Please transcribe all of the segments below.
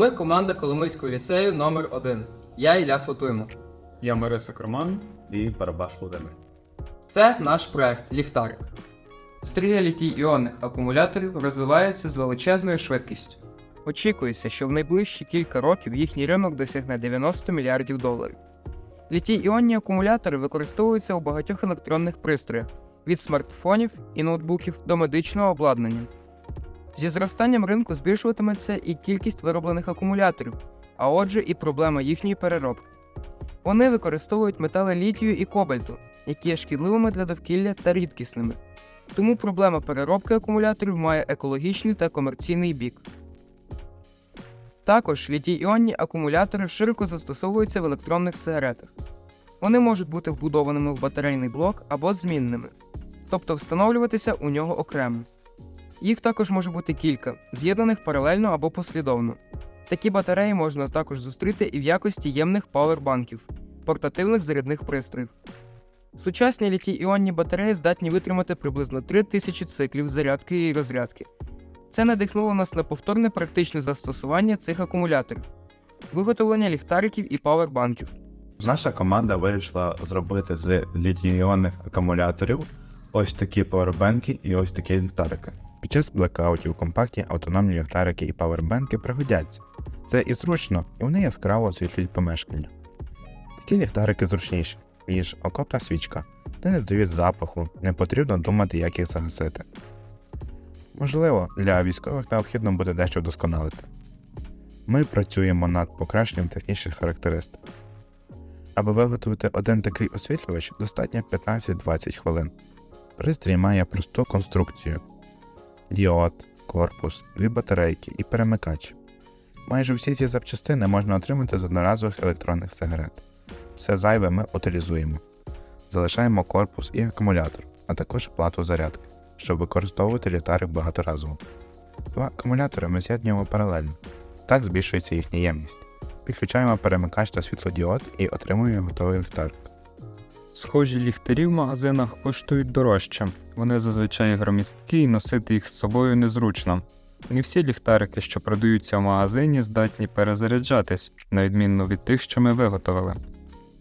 Ми команда Коломийського ліцею номер 1 Я Ілля Фотуймо. Я Мариса Кроман. і Барабаш Володимир. Це наш проект Ліхтарик. Стрія літій іонних акумуляторів розвивається з величезною швидкістю. Очікується, що в найближчі кілька років їхній ринок досягне 90 мільярдів доларів. Літій іонні акумулятори використовуються у багатьох електронних пристроях від смартфонів і ноутбуків до медичного обладнання. Зі зростанням ринку збільшуватиметься і кількість вироблених акумуляторів, а отже, і проблема їхньої переробки. Вони використовують метали літію і кобальту, які є шкідливими для довкілля та рідкісними. Тому проблема переробки акумуляторів має екологічний та комерційний бік. Також літій-іонні акумулятори широко застосовуються в електронних сигаретах. Вони можуть бути вбудованими в батарейний блок або змінними, тобто встановлюватися у нього окремо. Їх також може бути кілька, з'єднаних паралельно або послідовно. Такі батареї можна також зустріти і в якості ємних павербанків, портативних зарядних пристроїв. Сучасні літій-іонні батареї здатні витримати приблизно 3000 циклів зарядки і розрядки. Це надихнуло нас на повторне практичне застосування цих акумуляторів, виготовлення ліхтариків і павербанків. Наша команда вирішила зробити з літій-іонних акумуляторів ось такі павербенки і ось такі ліхтарики. Під час блекаутів компактні автономні ліхтарики і павербенки пригодяться. Це і зручно, і вони яскраво освітлюють помешкання. Такі ліхтарики зручніші, ніж окопна свічка, де не дають запаху, не потрібно думати, як їх загасити. Можливо, для військових необхідно буде дещо вдосконалити. Ми працюємо над покращенням технічних характеристик. Аби виготовити один такий освітлювач, достатньо 15-20 хвилин. Пристрій має просту конструкцію: діод, корпус, дві батарейки і перемикач. Майже всі ці запчастини можна отримати з одноразових електронних сигарет. Все зайве ми утилізуємо. Залишаємо корпус і акумулятор, а також плату зарядки, щоб використовувати ліхтарик багаторазово. Два акумулятори ми з'єднуємо паралельно, так збільшується їхня ємність. Підключаємо перемикач та світлодіод і отримуємо готовий ліхтарик. Схожі ліхтарі в магазинах коштують дорожче. Вони зазвичай громісткі і носити їх з собою незручно. Не всі ліхтарики, що продаються в магазині, здатні перезаряджатись, на відміну від тих, що ми виготовили.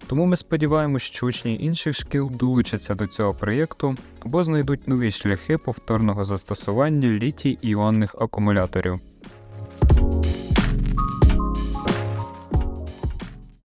Тому ми сподіваємось, що учні інших шкіл долучаться до цього проєкту або знайдуть нові шляхи повторного застосування літій іонних акумуляторів.